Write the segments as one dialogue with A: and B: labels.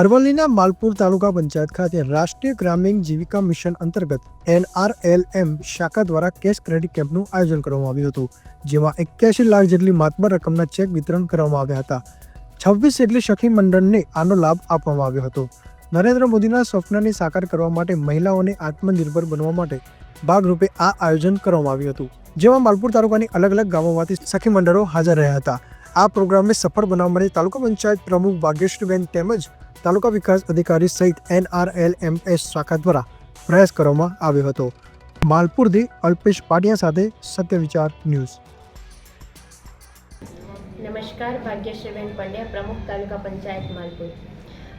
A: અરવલ્લીના માલપુર તાલુકા પંચાયત ખાતે રાષ્ટ્રીય ગ્રામીણ જીવિકા મિશન અંતર્ગત એનઆરએલએમ શાખા દ્વારા કેશ ક્રેડિટ કેમ્પનું આયોજન કરવામાં આવ્યું હતું, જેમાં એક્યાસી લાખ જેટલી માતબર રકમના ચેક વિતરણ કરવામાં આવ્યા હતા. છવ્વીસ જેટલી સખી મંડળને આનો લાભ આપવામાં આવ્યો હતો. નરેન્દ્ર મોદીના સ્વપ્નને સાકાર કરવા માટે મહિલાઓને આત્મનિર્ભર બનવા માટે ભાગરૂપે આ આયોજન કરવામાં આવ્યું હતું, જેમાં માલપુર તાલુકાની અલગ અલગ ગામોમાંથી સખી મંડળો હાજર રહ્યા હતા. આ પ્રોગ્રામને સફળ બનાવવા માટે તાલુકા પંચાયત પ્રમુખ ભાગ્યશ્રીબેન તેમજ તાલુકા વિકાસ અધિકારી સહિત એનઆરએલએમએસ શાખા દ્વારા પ્રયાસ કરવામાં આવ્યો હતો. માલપુરથી અલ્પેશ પાટિયા સાથે સત્ય વિચાર ન્યૂઝ.
B: નમસ્કાર ભાગ્યશ્રીબેન પંડ્યા, પ્રમુખ તાલુકા પંચાયત માલપુર.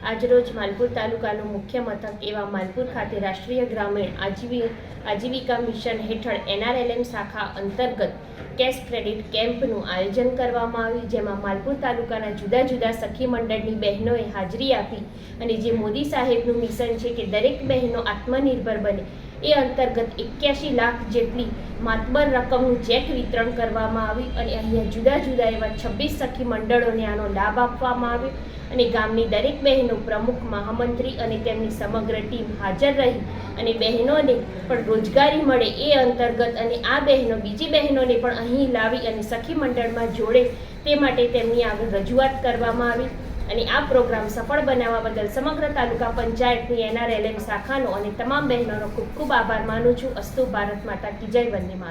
B: આજરોજ માલપુર તાલુકાનું મુખ્ય મથક એવા માલપુર ખાતે રાષ્ટ્રીય ગ્રામીણ આજીવી આજીવિકા મિશન હેઠળ એનઆરએલએમ શાખા અંતર્ગત કેશ ક્રેડિટ કેમ્પનું આયોજન કરવામાં આવ્યું, જેમાં માલપુર તાલુકાના જુદા જુદા સખી મંડળની બહેનોએ હાજરી આપી અને જે મોદી સાહેબનું મિશન છે કે દરેક બહેનો આત્મનિર્ભર બને એ અંતર્ગત એક્યાસી લાખ જેટલી માતબર રકમનું ચેક વિતરણ કરવામાં આવ્યું અને અહીંયા જુદા જુદા એવા છવ્વીસ સખી મંડળોને આનો લાભ આપવામાં આવ્યો અને ગામની દરેક બહેનો પ્રમુખ, મહામંત્રી અને તેમની સમગ્ર ટીમ હાજર રહી અને બહેનોને પણ રોજગારી મળે એ અંતર્ગત અને આ બહેનો બીજી બહેનોને પણ અહીં લાવી અને સખી મંડળમાં જોડે તે માટે તેમની આગળ રજૂઆત કરવામાં આવી. અને આ પ્રોગ્રામ સફળ બનાવવા બદલ સમગ્ર તાલુકા પંચાયતની એનઆરએલએમ શાખાનો અને તમામ બહેનોનો ખૂબ ખૂબ આભાર માનું છું. અસ્તુ ભારત માતા કી જય વંદે માતરમ.